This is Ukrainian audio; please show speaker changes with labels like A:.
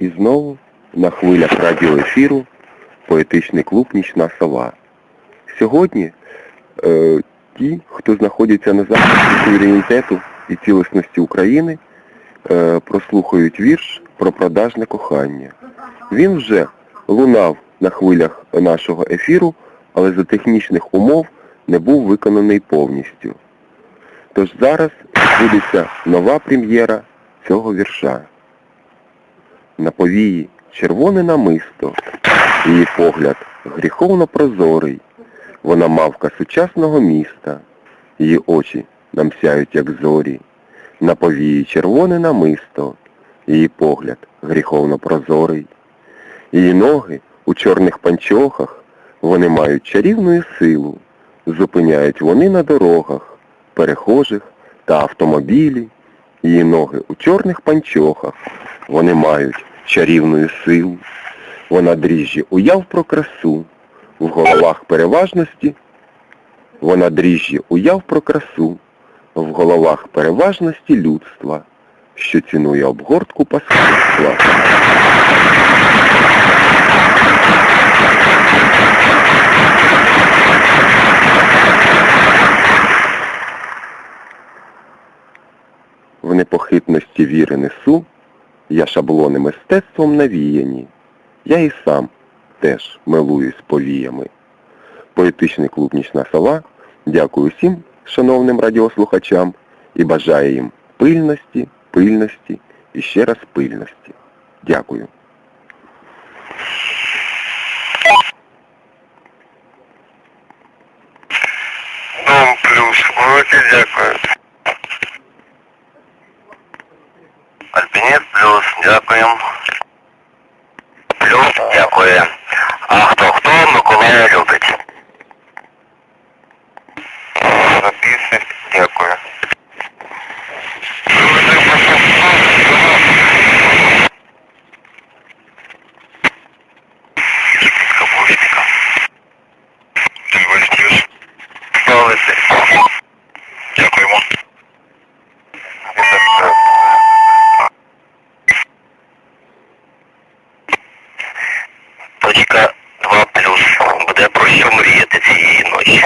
A: І знову на хвилях радіоефіру поетичний клуб Нічна сова. Сьогодні е, ті, хто знаходиться на захисті суверенітету і цілісності України, е, прослухають вірш про продажне кохання. Він вже лунав на хвилях нашого ефіру, але за технічних умов не був виконаний повністю. Тож зараз відбудеться нова прем'єра цього вірша. На повії червоне намисто, її погляд гріховно прозорий. Вона мавка сучасного міста, її очі нам сяють, як зорі. На повії червоне намисто, її погляд гріховно прозорий. Її ноги у чорних панчохах, вони мають чарівну силу. Зупиняють вони на дорогах, перехожих та автомобілі. Її ноги у чорних панчохах, вони мають чарівну силу. Вона дріжджі уяв про красу, в головах переважності. Вона дріжджі уяв про красу, в головах переважності людства, що цінує обгортку паскудства. В непохитності віри несу, я шаблони мистецтвом навіяні. Я і сам теж милуюсь повіями. Поетичний клуб Нічна сова дякую всім шановним радіослухачам і бажаю їм пильності, пильності і ще раз пильності. Дякую.
B: Дом плюс. Дякую. Альпініст плюс, дякуємо. Плюс, дякую. А хто хто Миколая любить? Записуй. буде про що мріяти цієї ночі?